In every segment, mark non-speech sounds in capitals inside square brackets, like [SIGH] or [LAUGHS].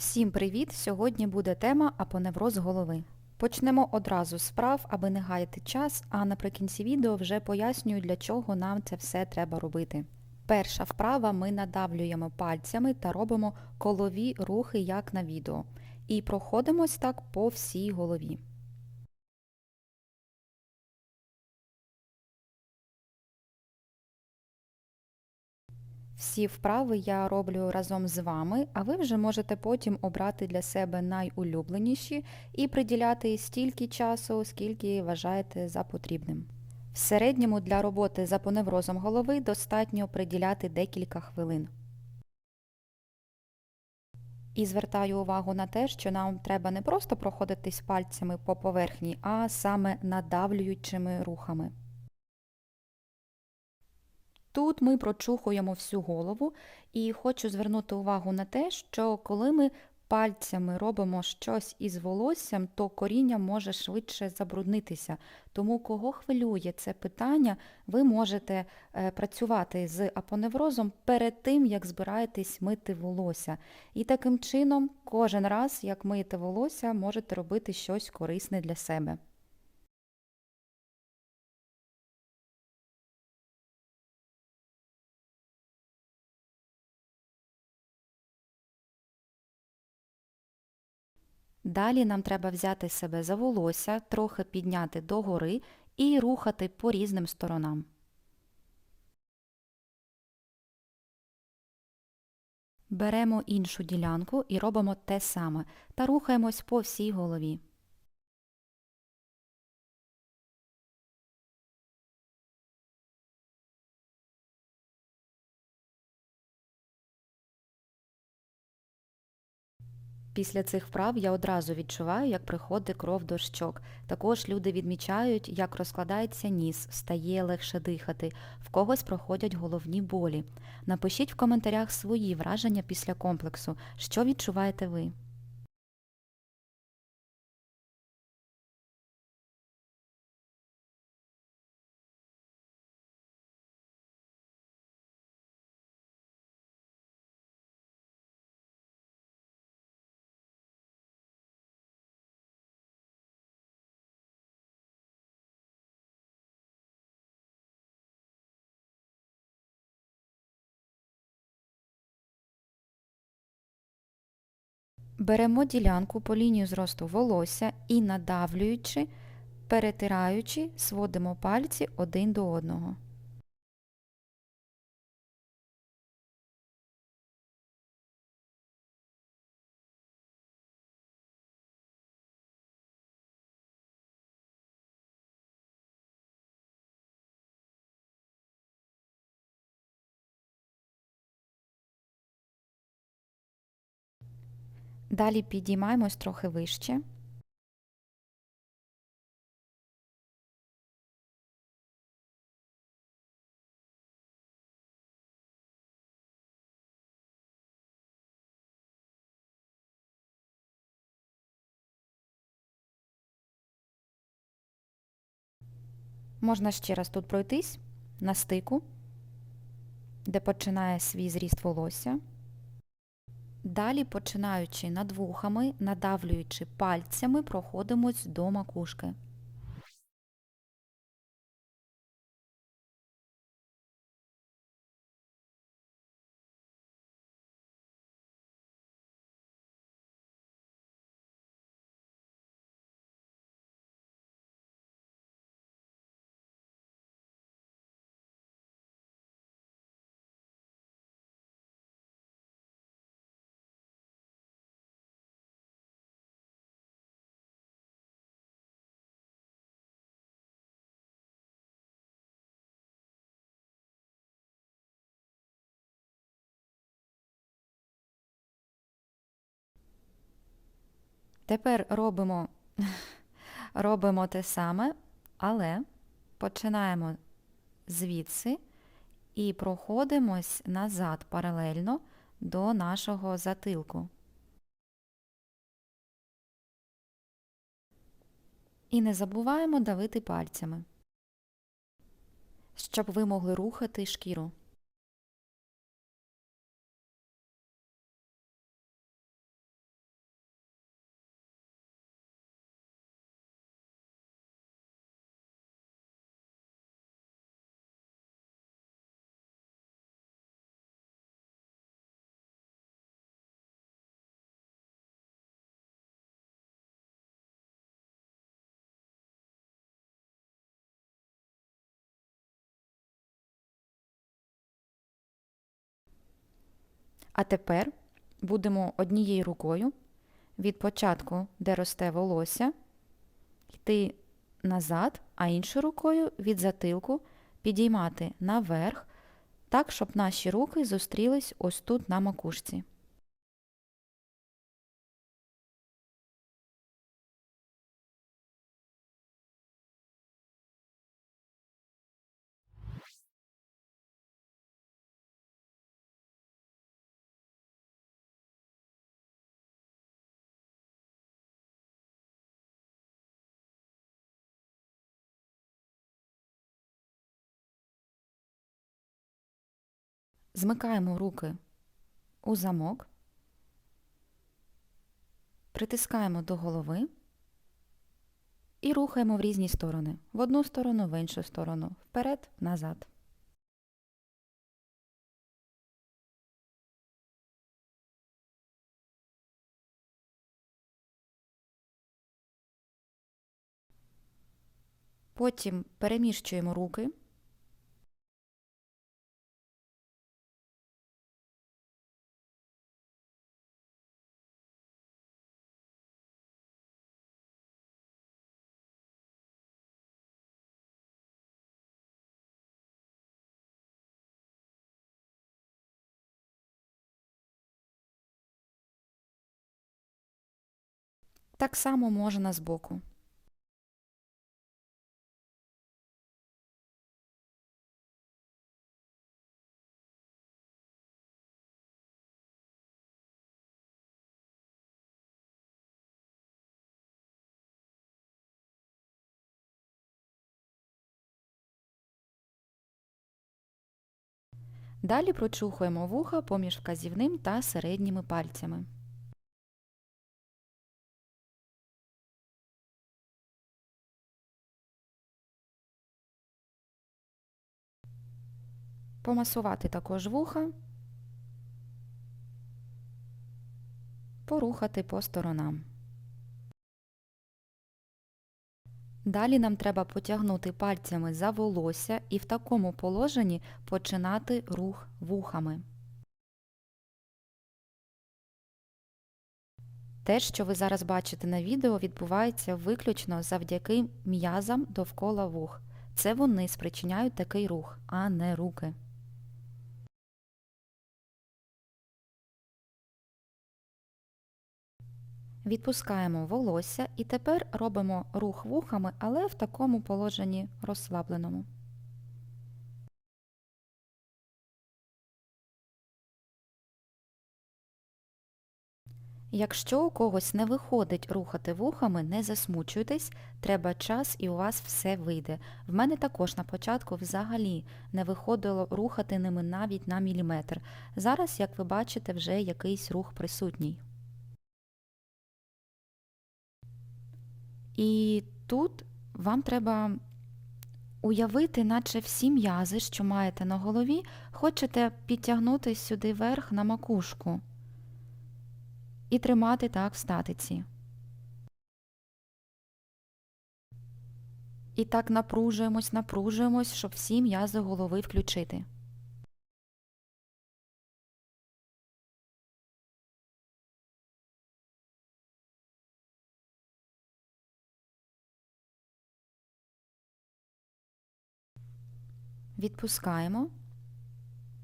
Всім привіт! Сьогодні буде тема апоневроз голови. Почнемо одразу з справ, аби не гаяти час, а наприкінці відео вже пояснюю, для чого нам це все треба робити. Перша вправа ми надавлюємо пальцями та робимо колові рухи, як на відео. І проходимось так по всій голові. Всі вправи я роблю разом з вами, а ви вже можете потім обрати для себе найулюбленіші і приділяти стільки часу, скільки вважаєте за потрібним. В середньому для роботи з апоневрозом голови достатньо приділяти декілька хвилин. І звертаю увагу на те, що нам треба не просто проходитись пальцями по поверхні, а саме надавлюючими рухами. Тут ми прочухуємо всю голову і хочу звернути увагу на те, що коли ми пальцями робимо щось із волоссям, то коріння може швидше забруднитися. Тому кого хвилює це питання, ви можете е, працювати з апоневрозом перед тим, як збираєтесь мити волосся. І таким чином кожен раз, як миєте волосся, можете робити щось корисне для себе. Далі нам треба взяти себе за волосся, трохи підняти догори і рухати по різним сторонам. Беремо іншу ділянку і робимо те саме та рухаємось по всій голові. Після цих вправ я одразу відчуваю, як приходить кров до щок. Також люди відмічають, як розкладається ніс, стає легше дихати, в когось проходять головні болі. Напишіть в коментарях свої враження після комплексу, що відчуваєте ви. Беремо ділянку по лінію зросту волосся і надавлюючи, перетираючи, сводимо пальці один до одного. Далі підіймаємось трохи вище. Можна ще раз тут пройтись на стику, де починає свій зріст волосся. Далі, починаючи над вухами, надавлюючи пальцями, проходимось до макушки. Тепер робимо, [LAUGHS] робимо те саме, але починаємо звідси і проходимось назад паралельно до нашого затилку. І не забуваємо давити пальцями, щоб ви могли рухати шкіру. А тепер будемо однією рукою від початку, де росте волосся, йти назад, а іншою рукою від затилку підіймати наверх, так, щоб наші руки зустрілись ось тут на макушці. Змикаємо руки у замок, притискаємо до голови і рухаємо в різні сторони. В одну сторону, в іншу сторону, вперед, назад. Потім переміщуємо руки. Так само можна збоку. Далі прочухуємо вуха поміж вказівним та середніми пальцями. Помасувати також вуха, порухати по сторонам. Далі нам треба потягнути пальцями за волосся і в такому положенні починати рух вухами. Те, що ви зараз бачите на відео, відбувається виключно завдяки м'язам довкола вух. Це вони спричиняють такий рух, а не руки. Відпускаємо волосся і тепер робимо рух вухами, але в такому положенні розслабленому. Якщо у когось не виходить рухати вухами, не засмучуйтесь, треба час і у вас все вийде. В мене також на початку взагалі не виходило рухати ними навіть на міліметр. Зараз, як ви бачите, вже якийсь рух присутній. І тут вам треба уявити, наче всі м'язи, що маєте на голові, хочете підтягнути сюди вверх на макушку і тримати так в статиці. І так напружуємось, напружуємось, щоб всі м'язи голови включити. Відпускаємо,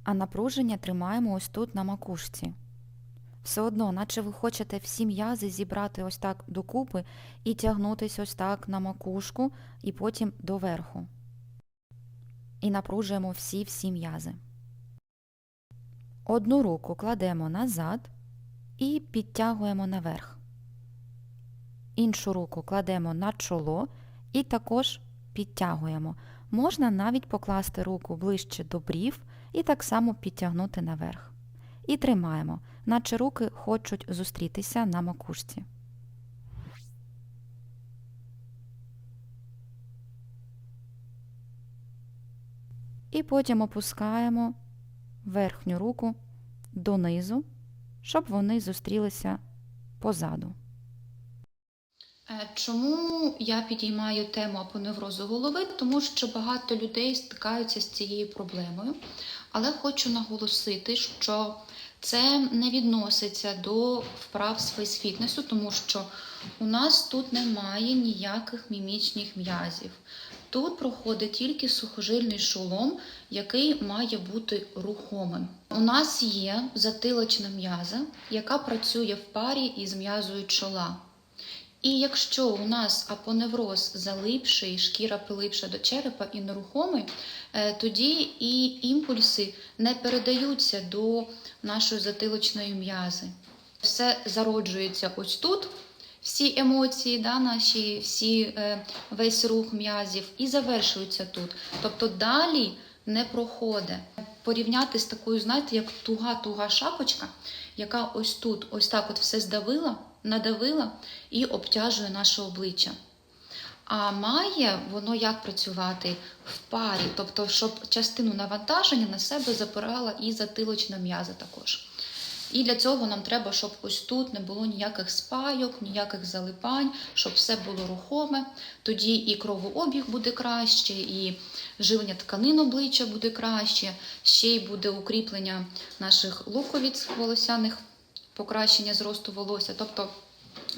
а напруження тримаємо ось тут на макушці. Все одно, наче ви хочете всі м'язи зібрати ось так докупи і тягнутись ось так на макушку і потім доверху. І напружуємо всі-всі м'язи. Одну руку кладемо назад і підтягуємо наверх. Іншу руку кладемо на чоло і також підтягуємо. Можна навіть покласти руку ближче до брів і так само підтягнути наверх. І тримаємо, наче руки хочуть зустрітися на макушці. І потім опускаємо верхню руку донизу, щоб вони зустрілися позаду. Чому я підіймаю тему апоневрозу голови? Тому що багато людей стикаються з цією проблемою, але хочу наголосити, що Це не відноситься до вправ з фейсфітнесу, тому що у нас тут немає ніяких мімічних м'язів. Тут проходить тільки сухожильний шолом, який має бути рухомим. У нас є затилочна м'яза, яка працює в парі із м'язою чола. І якщо у нас апоневроз залипший, шкіра прилипша до черепа і нерухомий, е, тоді і імпульси не передаються до нашої затилочної м'язи. Все зароджується ось тут, всі емоції, да, наші, всі, е, весь рух м'язів, і завершується тут. Тобто далі не проходить. Порівняти з такою, знаєте, як туга-туга шапочка, яка ось тут, ось так от все здавила, надавила і обтяжує наше обличчя. А має воно як працювати в парі, тобто, щоб частину навантаження на себе запирала і затилочна м'яза також. І для цього нам треба, щоб ось тут не було ніяких спайок, ніяких залипань, щоб все було рухоме. Тоді і кровообіг буде краще, і живлення тканин обличчя буде краще, ще й буде укріплення наших луковиць волосяних, покращення зросту волосся. Тобто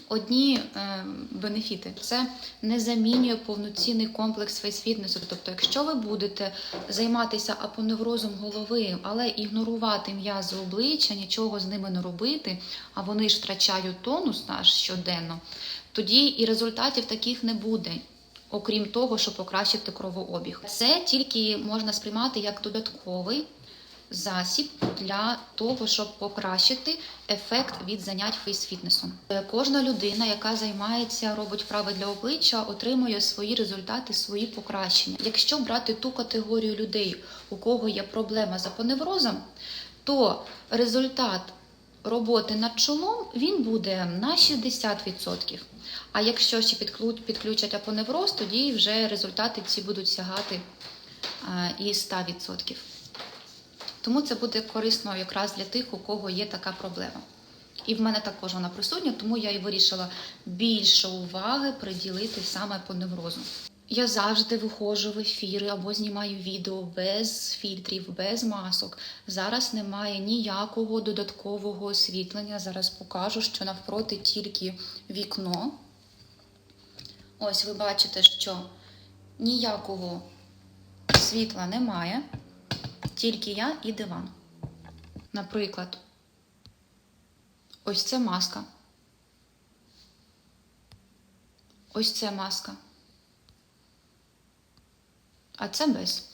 одні е, бенефіти це не замінює повноцінний комплекс фейсфітнесу. Тобто, якщо ви будете займатися апоневрозом голови, але ігнорувати м'язи обличчя, нічого з ними не робити, а вони ж втрачають тонус наш щоденно, тоді і результатів таких не буде. Окрім того, щоб покращити кровообіг, це тільки можна сприймати як додатковий засіб для того, щоб покращити ефект від занять фейсфітнесом. Е, Кожна людина, яка займається, робить вправи для обличчя, отримує свої результати, свої покращення. Якщо брати ту категорію людей, у кого є проблема з апоневрозом, то результат роботи над чолом він буде на 60%. А якщо ще підключать апоневроз, тоді вже результати ці будуть сягати і 100%. Тому це буде корисно якраз для тих, у кого є така проблема. І в мене також вона присутня, тому я і вирішила більше уваги приділити саме по неврозу. Я завжди виходжу в ефіри або знімаю відео без фільтрів, без масок. Зараз немає ніякого додаткового освітлення. Зараз покажу, що навпроти тільки вікно. Ось ви бачите, що ніякого світла немає, тільки я і диван. Наприклад, ось це маска. Ось це маска. А це без.